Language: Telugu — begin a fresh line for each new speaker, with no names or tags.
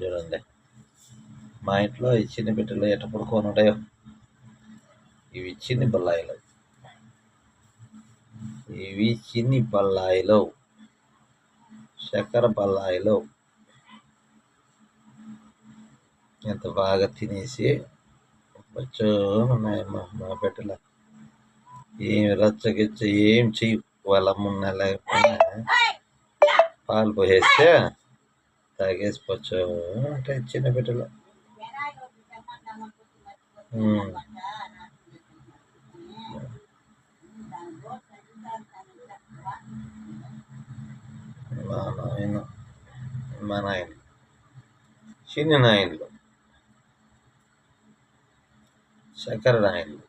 చూడండి. మా ఇంట్లో ఈ చిన్న బిడ్డలు ఎటప్పుడు పడుకొని ఉంటాయో ఇవి చిన్ని బల్లాయిలు. ఇవి చిన్ని బల్లాయిలు. చక్కెర బల్లాయిలు. ఎంత బాగా తినేసి వచ్చో ఉన్నాయమ్మా మా బిడ్డలు. ఏం రచ్చగిచ్చ ఏం చెయ్యి? వాళ్ళ మున్న లేకపోయినా. పాలు పోసేస్తే తాగేసి పొచ్చు అంటే చిన్న బిడ్డలు. మా నాయన మా నాయన చిన్న నాయనలు చక్కెర నాయనలు